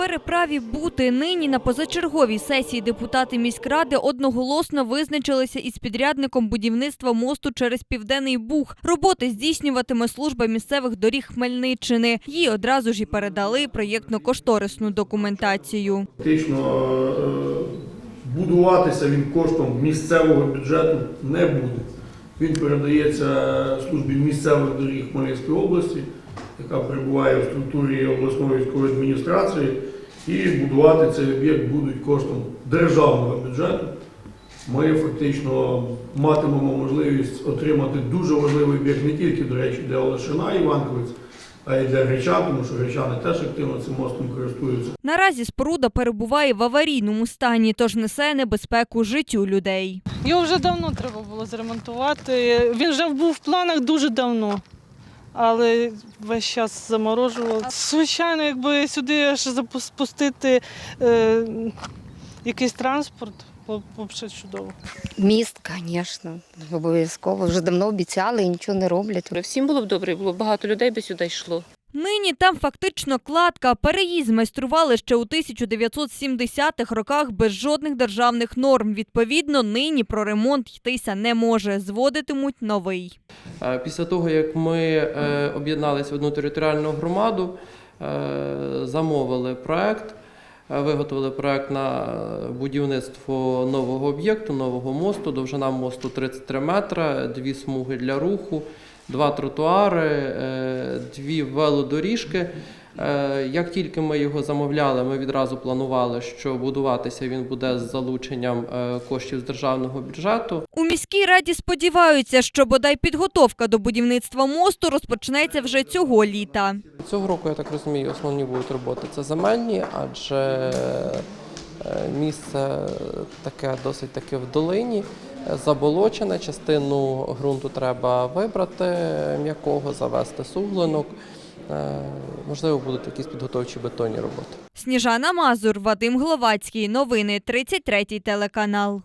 Переправі бути нині на позачерговій сесії депутати міськради одноголосно визначилися із підрядником будівництва мосту через Південний Буг. Роботи здійснюватиме служба місцевих доріг Хмельниччини. Їй одразу ж і передали проєктно-кошторисну документацію. Фактично е, будуватися він коштом місцевого бюджету не буде. Він передається службі місцевих доріг Хмельницької області, яка перебуває в структурі обласної військової адміністрації, і будувати цей об'єкт будуть коштом державного бюджету. Ми фактично матимемо можливість отримати дуже важливий об'єкт не тільки, до речі, для Олешина Іванковець, а й для Гречан, тому що гречани теж активно цим мостом користуються. Наразі споруда перебуває в аварійному стані, тож несе небезпеку життю людей. Його вже давно треба було зремонтувати. Він вже був в планах дуже давно, але весь час заморожував. Звичайно, якби сюди аж запу- спустити е, якийсь транспорт, було б взагалі чудово. Міст, звісно, обов'язково. Вже давно обіцяли і нічого не роблять. Всім було б добре, було б багато людей би сюди йшло. Нині там фактично кладка. Переїзд майстрували ще у 1970-х роках без жодних державних норм. Відповідно, нині про ремонт йтися не може. Зводитимуть новий. Е, Після того, як ми е, об'єдналися в одну територіальну громаду, е, замовили проект, виготовили проект на будівництво нового об'єкту, нового мосту. Довжина мосту 33 метри, дві смуги для руху, два тротуари, дві велодоріжки. Е, Як тільки ми його замовляли, ми відразу планували, що будуватися він буде з залученням е, коштів з державного бюджету. У міській раді сподіваються, що бодай підготовка до будівництва мосту розпочнеться вже цього літа. Цього року, я так розумію, основні будуть роботи це земельні, адже е, місце таке досить таки в долині, заболочене. Частину ґрунту треба вибрати м'якого, завести суглинок. Е, Можливо, будуть якісь підготовчі бетонні роботи. Сніжана Мазур, Вадим Гловацький. Новини 33 телеканал.